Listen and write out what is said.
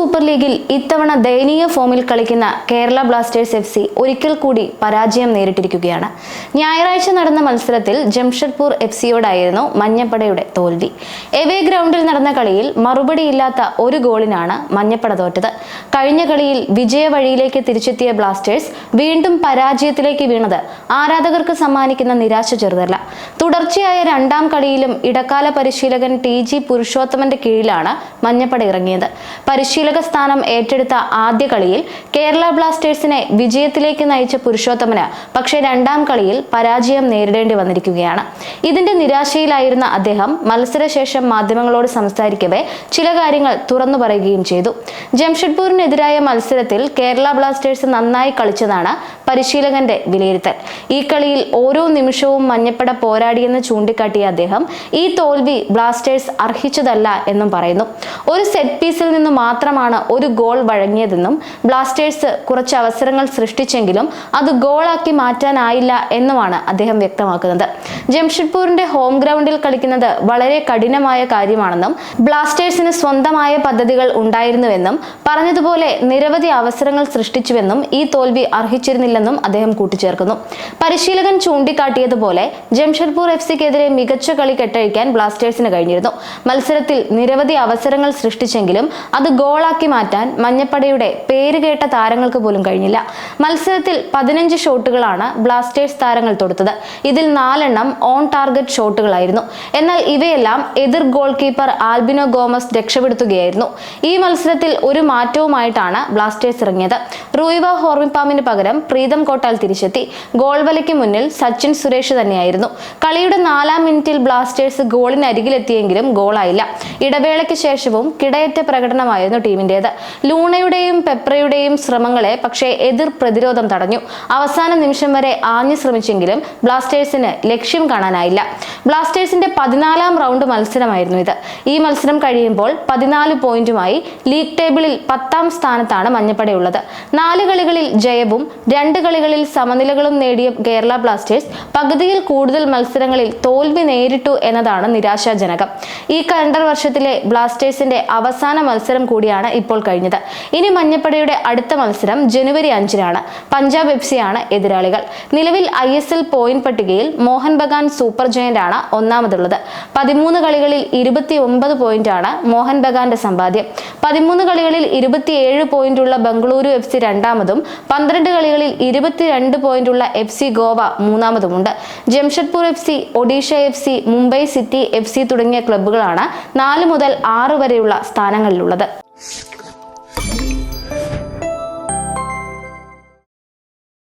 Super ലീഗിൽ ഇത്തവണ ദയനീയ ഫോമിൽ കളിക്കുന്ന കേരള ബ്ലാസ്റ്റേഴ്സ് എഫ് സി ഒരിക്കൽ കൂടി പരാജയം നേരിട്ടിരിക്കുകയാണ്. ഞായറാഴ്ച നടന്ന മത്സരത്തിൽ ജംഷഡ്പൂർ എഫ് സിയോടായിരുന്നു മഞ്ഞപ്പടയുടെ തോൽവി. എവേ ഗ്രൗണ്ടിൽ നടന്ന കളിയിൽ മറുപടിയില്ലാത്ത ഒരു ഗോളിനാണ് മഞ്ഞപ്പട തോറ്റത്. കഴിഞ്ഞ കളിയിൽ വിജയ വഴിയിലേക്ക് തിരിച്ചെത്തിയ ബ്ലാസ്റ്റേഴ്സ് വീണ്ടും പരാജയത്തിലേക്ക് വീണത് ആരാധകർക്ക് സമ്മാനിക്കുന്ന നിരാശ ചെറുതല്ല. തുടർച്ചയായ രണ്ടാം കളിയിലും ഇടക്കാല പരിശീലകൻ ടി ജി പുരുഷോത്തമന്റെ കീഴിലാണ് മഞ്ഞപ്പട ഇറങ്ങിയത്. പരിശീലക സ്ഥാനം ഏറ്റെടുത്ത ആദ്യ കളിയിൽ കേരള ബ്ലാസ്റ്റേഴ്സിനെ വിജയത്തിലേക്ക് നയിച്ച പുരുഷോത്തമന് പക്ഷേ രണ്ടാം കളിയിൽ പരാജയം നേരിടേണ്ടി വന്നിരിക്കുകയാണ്. ഇതിന്റെ നിരാശയിലായിരുന്ന അദ്ദേഹം മത്സരശേഷം മാധ്യമങ്ങളോട് സംസാരിക്കവേ ചില കാര്യങ്ങൾ തുറന്നു പറയുകയും ചെയ്തു. ജംഷഡ്പൂരിനെതിരായ മത്സരത്തിൽ കേരള ബ്ലാസ്റ്റേഴ്സ് നന്നായി കളിച്ചതാണ് പരിശീലകന്റെ വിലയിരുത്തൽ. ഈ കളിയിൽ ഓരോ നിമിഷവും മഞ്ഞപ്പട പോരാടിയെന്ന് ചൂണ്ടിക്കാട്ടിയ അദ്ദേഹം ഈ തോൽവി ബ്ലാസ്റ്റേഴ്സ് അർഹിച്ചതല്ല എന്നും പറയുന്നു. ഒരു സെറ്റ് പീസിൽ നിന്ന് മാത്രമാണ് ഒരു ഗോൾ വഴങ്ങിയതെന്നും ബ്ലാസ്റ്റേഴ്സ് കുറച്ച് അവസരങ്ങൾ സൃഷ്ടിച്ചെങ്കിലും അത് ഗോളാക്കി മാറ്റാനായില്ല എന്നുമാണ് അദ്ദേഹം വ്യക്തമാക്കുന്നത്. ജംഷഡ്പൂരിന്റെ ഹോം ഗ്രൗണ്ടിൽ കളിക്കുന്നത് വളരെ കഠിനമായ കാര്യമാണെന്നും ബ്ലാസ്റ്റേഴ്സിന് സ്വന്തമായ പദ്ധതികൾ ഉണ്ടായിരുന്നുവെന്നും പറഞ്ഞതുപോലെ നിരവധി അവസരങ്ങൾ സൃഷ്ടിച്ചുവെന്നും ഈ തോൽവി അർഹിച്ചിരുന്നില്ലെന്നും അദ്ദേഹം കൂട്ടിച്ചേർക്കുന്നു. പരിശീലകൻ ചൂണ്ടിക്കാട്ടിയതുപോലെ ജംഷഡ്പൂർ എഫ് സിക്കെതിരെ മികച്ച കളി കെട്ടഴിക്കാൻ ബ്ലാസ്റ്റേഴ്സിന് കഴിഞ്ഞിരുന്നു. മത്സരത്തിൽ നിരവധി അവസരങ്ങൾ സൃഷ്ടിച്ചെങ്കിലും അത് ഗോളാക്കി മാറ്റാൻ മഞ്ഞപ്പടയുടെ പേരുകേട്ട താരങ്ങൾക്ക് പോലും കഴിഞ്ഞില്ല. മത്സരത്തിൽ പതിനഞ്ച് ഷോട്ടുകളാണ് ബ്ലാസ്റ്റേഴ്സ് താരങ്ങൾ തൊടുത്തത്. ഇതിൽ നാലെണ്ണം ഓൺ ടാർഗറ്റ് ഷോട്ടുകളായിരുന്നു. എന്നാൽ ഇവയെല്ലാം എതിർ ഗോൾ കീപ്പർ ആൽബിനോ ഗോമസ് രക്ഷപ്പെടുത്തുകയായിരുന്നു. ഈ മത്സരത്തിൽ ഒരു മാറ്റവുമായിട്ടാണ് ബ്ലാസ്റ്റേഴ്സ് ഇറങ്ങിയത്. റൂയിവ ഹോർമിപ്പാമിന് പകരം പ്രീതം കോട്ടാൽ തിരിച്ചെത്തി. ഗോൾവലയ്ക്ക് മുന്നിൽ സച്ചിൻ സുരേഷ് തന്നെയായിരുന്നു. കളിയുടെ നാലാം മിനിറ്റിൽ ബ്ലാസ്റ്റേഴ്സ് ഗോളിനരികിലെത്തിയെങ്കിലും ഗോളായില്ല. ഇടവേളയ്ക്ക് ശേഷവും കിടയറ്റ പ്രകടനമായിരുന്നു ടീമിന്റേത്. ലൂണയുടെയും പെപ്രയുടെയും ശ്രമങ്ങളെ പക്ഷേ എതിർ പ്രതിരോധം തടഞ്ഞു. അവസാന നിമിഷം വരെ ആഞ്ഞു ശ്രമിച്ചെങ്കിലും ബ്ലാസ്റ്റേഴ്സിന് ലക്ഷ്യം കാണാനായില്ല. ബ്ലാസ്റ്റേഴ്സിന്റെ പതിനാലാം റൗണ്ട് മത്സരമായിരുന്നു ഇത്. ഈ മത്സരം കഴിയുമ്പോൾ പതിനാല് പോയിന്റുമായി ലീഗ് ടേബിളിൽ പത്താം സ്ഥാനത്താണ് മഞ്ഞപ്പടയുള്ളത്. നാല് കളികളിൽ ജയവും രണ്ട് കളികളിൽ സമനിലകളും നേടിയ കേരള ബ്ലാസ്റ്റേഴ്സ് പകുതിയിൽ കൂടുതൽ മത്സരങ്ങളിൽ തോൽവി നേരിട്ടു എന്നതാണ് നിരാശാജനകം. ഈ കലണ്ടർ വർഷത്തിലെ ബ്ലാസ്റ്റേഴ്സിന്റെ അവസാന മത്സരം കൂടിയാണ് ഇപ്പോൾ കഴിഞ്ഞത്. ഇനി മഞ്ഞപ്പടയുടെ അടുത്ത മത്സരം ജനുവരി അഞ്ചിനാണ്. പഞ്ചാബ് എഫ് സിയാണ് എതിരാളികൾ. നിലവിൽ ഐ എസ് എൽ പോയിന്റ് പട്ടികയിൽ മോഹൻ ബഗാൻ സൂപ്പർ ജയന്റ് ആണ് ഒന്നാമതുള്ളത്. പതിമൂന്ന് കളികളിൽ ഇരുപത്തി ഒമ്പത് ആണ് മോഹൻ ബഗാന്റെ സമ്പാദ്യം. പതിമൂന്ന് കളികളിൽ ഇരുപത്തിയേഴ് പോയിന്റുള്ള ബംഗളൂരു എഫ് സി രണ്ടാമതും പന്ത്രണ്ട് കളികളിൽ ഇരുപത്തിരണ്ട് പോയിന്റുള്ള F C Goa മൂന്നാമതുമുണ്ട്. Jamshedpur F C Odisha F C Mumbai city F C തുടങ്ങിയ ക്ലബ്ബുകളാണ് നാല് മുതൽ ആറ് വരെയുള്ള സ്ഥാനങ്ങളിലുള്ളത്.